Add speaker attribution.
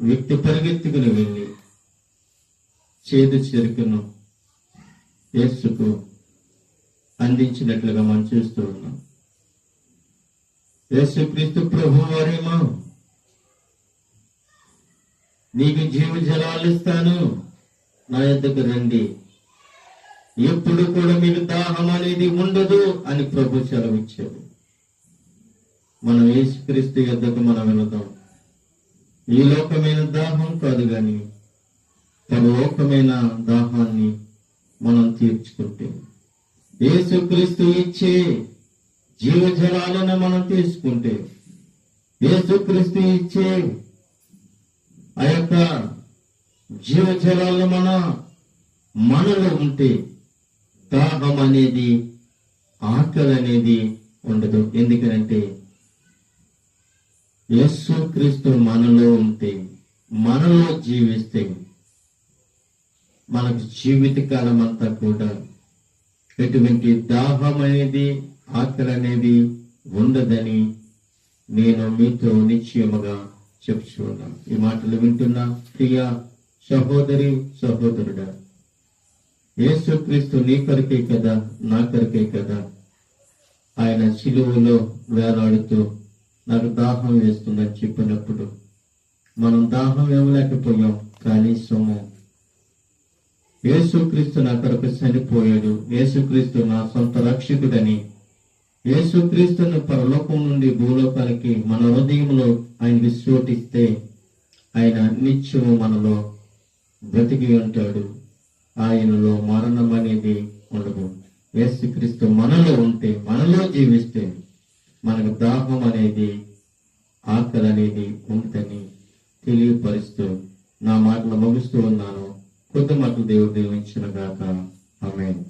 Speaker 1: వ్యక్తి పరిగెత్తుకుని వెళ్ళి చేదు చెరుకును. యేసుకు అందించినట్లుగా మనం చూస్తూ ఉన్నాం. యేసుక్రీస్తు ప్రభు వారేమో నీకు జీవ జలాలు ఇస్తాను. నా యొద్దకు రండి. ఎప్పుడు కూడా మీకు దాహం అనేది ఉండదు అని ప్రభు సెలవిచ్చాడు. మనం యేసుక్రీస్తు యొద్దకు మనం వెళదాం. ఈ లోకమైన దాహం కాదు గాని పరలోకమైన దాహాన్ని మనం తీర్చుకుంటే యేసుక్రీస్తు ఇచ్చే జీవజలాలను మనం తీసుకుంటే యేసుక్రీస్తు ఇచ్చే ఆ యొక్క జీవజలాలను మన మనలో ఉంటే దాహం అనేది ఆకలి అనేది ఉండదు. ఎందుకంటే యేసు క్రీస్తు మనలో ఉంటే మనలో జీవిస్తే మనకు జీవితకాలం అంతా కూడా ఎటువంటి దాహం అనేది ఆకలి అనేది ఉండదని నేను మీతో నిశ్చయముగా చెప్తున్నాను ఈ మాటలు వింటున్నా ప్రియ సహోదరి సహోదరుడా యేసుక్రీస్తు నీ కొరకే కదా నా కొరకే కదా? ఆయన శిలువలో వేలాడుతూ నాకు దాహం వేస్తుందని చెప్పినప్పుడు మనం దాహం ఇవ్వలేకపోయాం కనీసము యేసుక్రీస్తు నా కొరకు చనిపోయాడు. యేసుక్రీస్తు నా సొంత రక్షకుడని. యేసుక్రీస్తును పరలోకం నుండి భూలోకానికి మన హృదయంలో ఆయన విశ్వటిస్తే ఆయన నిత్యము మనలో బ్రతికి ఉంటాడు. ఆయనలో మరణం అనేది ఉండదు. యేసుక్రీస్తు మనలో ఉంటే మనలో జీవిస్తే మనకు దాహం అనేది ఆకలి అనేది ఉంటుందని తెలియపరుస్తూ నా మాటలు ముగిస్తూ ఉన్నాను. కొద్ది మాటలు దేవుడు దీవించిన గాక. ఆమె